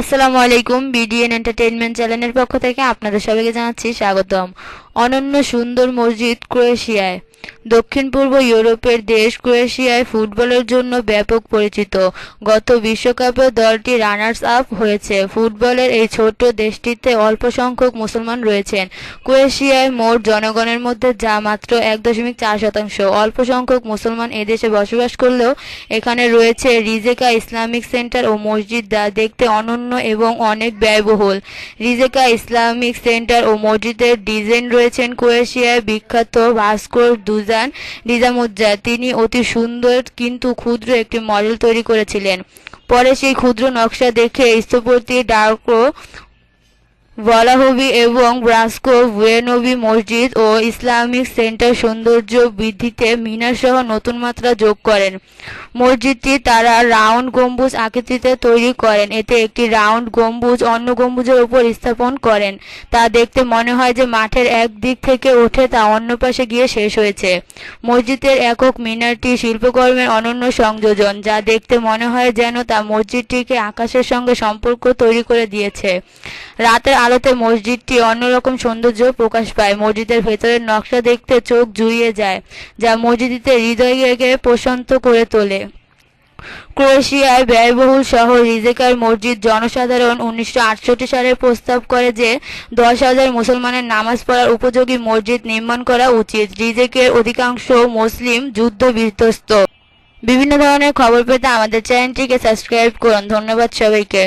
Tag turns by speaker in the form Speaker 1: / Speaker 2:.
Speaker 1: আসসালামু আলাইকুম BDN entertainment চ্যানেলের পক্ষ থেকে আপনাদের সবাইকে জানাচ্ছি স্বাগতম। অনন্য সুন্দর মসজিদ ক্রোয়েশিয়ায়। দক্ষিণ পূর্ব ইউরোপের দেশ ক্রোয়েশিয়ায় ফুটবলের জন্য ব্যাপক পরিচিত। গত বিশ্বকাপে দলটি রানার্স আপ হয়েছে। ফুটবলের এই ছোট্ট দেশটিতে অল্প সংখ্যক মুসলমান রয়েছেন। ক্রোয়েশিয়ায় মোট জনগণের মধ্যে যা মাত্র এক দশমিক চার শতাংশ। অল্প সংখ্যক মুসলমান এদেশে বসবাস করলেও এখানে রয়েছে রিজেকা ইসলামিক সেন্টার ও মসজিদ যা দেখতে অনন্য এবং অনেক ব্যয়বহুল। রিজেকা ইসলামিক সেন্টার ও মসজিদের ডিজাইন রয়েছেন ক্রোয়েশিয়ার বিখ্যাত ভাস্কর দুজান নিজামুজ্জা। তিনি অতি সুন্দর কিন্তু ক্ষুদ্র একটি মডেল তৈরি করেছিলেন। পরে সেই ক্ষুদ্র নকশা দেখে স্থপতি ডার্কো ভলাহবি এবং ব্রাস্কো ভুয়েনবি মসজিদ ও ইসলামিক সেন্টার সৌন্দর্য বৃদ্ধিতে মিনার সহ নতুন মাত্রা যোগ করেন। মসজিদটি তারা রাউন্ড গম্বুজ আকৃতিতে তৈরি করেন। এতে একটি রাউন্ড গম্বুজ অন্য গম্বুজের উপর স্থাপন করেন। তা দেখতে মনে হয় যে মাঠের এক দিক থেকে উঠে তা অন্য পাশে গিয়ে শেষ হয়েছে। মসজিদের একক মিনারটি শিল্পকর্মের অনন্য সংযোজন, যা দেখতে মনে হয় যেন তা মসজিদটিকে আকাশের সঙ্গে সম্পর্ক তৈরি করে দিয়েছে। রাতের আলোতে মসজিদটি অন্যরকম সৌন্দর্য প্রকাশ পায়। মসজিদের ভেতরের নকশা দেখতে চোখ জুড়িয়ে যায়, যা মসজিদটিতে হৃদয়কে প্রশান্ত করে তোলে। ক্রোয়েশিয়ায় ব্যয়বহুল শহর রিজেকার মসজিদ জনসাধারণ উনিশশো আটষট্টি সালে প্রস্তাব করে যে দশ হাজার মুসলমানের নামাজ পড়ার উপযোগী মসজিদ নির্মাণ করা উচিত। রিজেকের অধিকাংশ মুসলিম যুদ্ধ বিধ্বস্ত বিভিন্ন ধরনের খবর পেতে আমাদের চ্যানেলটিকে সাবস্ক্রাইব করুন। ধন্যবাদ সবাইকে।